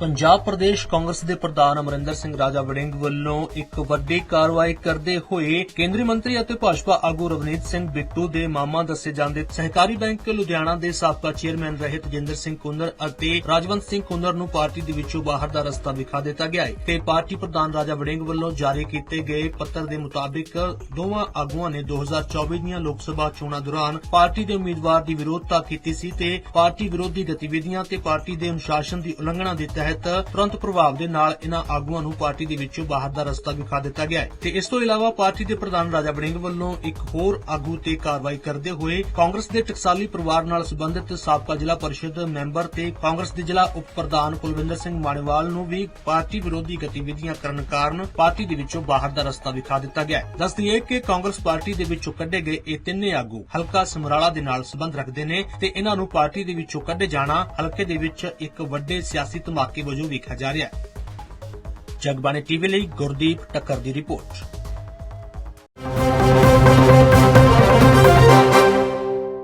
ਪੰਜਾਬ ਪ੍ਰਦੇਸ਼ ਕਾਂਗਰਸ ਦੇ ਪ੍ਰਧਾਨ ਅਮਰਿੰਦਰ ਸਿੰਘ ਰਾਜਾ ਵੜਿੰਗ ਵੱਲੋਂ ਇੱਕ ਵੱਡੀ ਕਾਰਵਾਈ ਕਰਦੇ ਹੋਏ ਕੇਂਦਰੀ ਮੰਤਰੀ ਅਤੇ ਭਾਜਪਾ ਆਗੂ ਰਵਨੀਤ ਸਿੰਘ ਬਿੱਟੂ ਦੇ ਮਾਮਾ ਦੱਸੇ ਜਾਂਦੇ ਸਹਿਕਾਰੀ ਬੈਂਕ ਲੁਧਿਆਣਾ ਦੇ ਸਾਬਕਾ ਚੇਅਰਮੈਨ ਰਹੇ ਤਜਿੰਦਰ ਸਿੰਘ ਕੁੰਦਰ ਅਤੇ ਰਾਜਵੰਤ ਸਿੰਘ ਕੁੰਦਰ ਨੂੰ ਪਾਰਟੀ ਦੇ ਵਿੱਚੋਂ ਬਾਹਰ ਦਾ ਰਸਤਾ ਵਿਖਾ ਦਿੱਤਾ ਗਿਆ ਹੈ। ਤੇ ਪਾਰਟੀ ਪ੍ਰਧਾਨ ਰਾਜਾ ਵੜਿੰਗ ਵੱਲੋਂ ਜਾਰੀ ਕੀਤੇ ਗਏ ਪੱਤਰ ਦੇ ਮੁਤਾਬਿਕ ਦੋਵਾਂ ਆਗੂਆਂ ਨੇ 2024 ਦੀਆਂ ਲੋਕ ਸਭਾ ਚੋਣਾਂ ਦੌਰਾਨ ਪਾਰਟੀ ਦੇ ਉਮੀਦਵਾਰ ਦੀ ਵਿਰੋਧਤਾ ਕੀਤੀ ਸੀ ਤੇ ਪਾਰਟੀ ਵਿਰੋਧੀ ਗਤੀਵਿਧੀਆਂ ਤੇ ਪਾਰਟੀ ਦੇ ਅਨੁਸ਼ਾਸਨ ਦੀ ਉਲੰਘਣਾ ਦੇ ਤਹਿਤ ਤੁਰੰਤ ਪ੍ਰਭਾਵ ਦੇ ਨਾਲ ਇਹਨਾਂ ਆਗੂਆਂ ਨੂੰ ਪਾਰਟੀ ਦੇ ਵਿੱਚੋਂ ਬਾਹਰ ਦਾ ਰਸਤਾ ਵਿਖਾ ਦਿੱਤਾ ਗਿਆ ਹੈ। ਤੇ ਇਸ ਤੋਂ ਇਲਾਵਾ ਪਾਰਟੀ ਦੇ ਪ੍ਰਧਾਨ ਰਾਜਾ ਬੜਿੰਗ ਵੱਲੋਂ ਇੱਕ ਹੋਰ ਆਗੂ ਤੇ ਕਾਰਵਾਈ ਕਰਦੇ ਹੋਏ ਕਾਂਗਰਸ ਦੇ ਟਕਸਾਲੀ ਪਰਿਵਾਰ ਨਾਲ ਸੰਬੰਧਿਤ ਸਾਬਕਾ ਜ਼ਿਲ੍ਹਾ ਪਰਿਸ਼ਦ ਮੈਂਬਰ ਤੇ ਕਾਂਗਰਸ ਦੇ ਜ਼ਿਲ੍ਹਾ ਉਪ ਪ੍ਰਧਾਨ ਕੁਲਵਿੰਦਰ ਸਿੰਘ ਮਾਣੇਵਾਲ ਨੂੰ ਵੀ ਪਾਰਟੀ ਵਿਰੋਧੀ ਗਤੀਵਿਧੀਆਂ ਕਰਨ ਕਾਰਨ ਪਾਰਟੀ ਦੇ ਵਿੱਚੋਂ ਬਾਹਰ ਦਾ ਰਸਤਾ ਵਿਖਾ ਦਿੱਤਾ ਗਿਆ ਹੈ। ਦੱਸ ਦਈਏ ਕਿ ਕਾਂਗਰਸ ਪਾਰਟੀ ਦੇ ਵਿੱਚੋਂ ਕੱਢੇ ਗਏ ਇਹ ਤਿੰਨੇ ਆਗੂ ਹਲਕਾ ਸਮਰਾਲਾ ਦੇ ਨਾਲ ਸੰਬੰਧ ਰੱਖਦੇ ਨੇ ਤੇ ਇਹਨਾਂ ਨੂੰ ਪਾਰਟੀ ਦੇ ਵਿੱਚੋਂ ਕੱਢੇ ਜਾਣਾ ਹਲਕੇ ਦੇ ਵਿੱਚ ਇੱਕ ਵੱਡੇ ਸਿਆਸੀ ਧਮਾਕੇ ਵਜੋਂ ਵੇਖਿਆ ਜਾ ਰਿਹਾ ਹੈ। ਜਗਬਾਣੀ ਟੀਵੀ ਲਈ ਗੁਰਦੀਪ ਟੱਕਰ ਦੀ ਰਿਪੋਰਟ।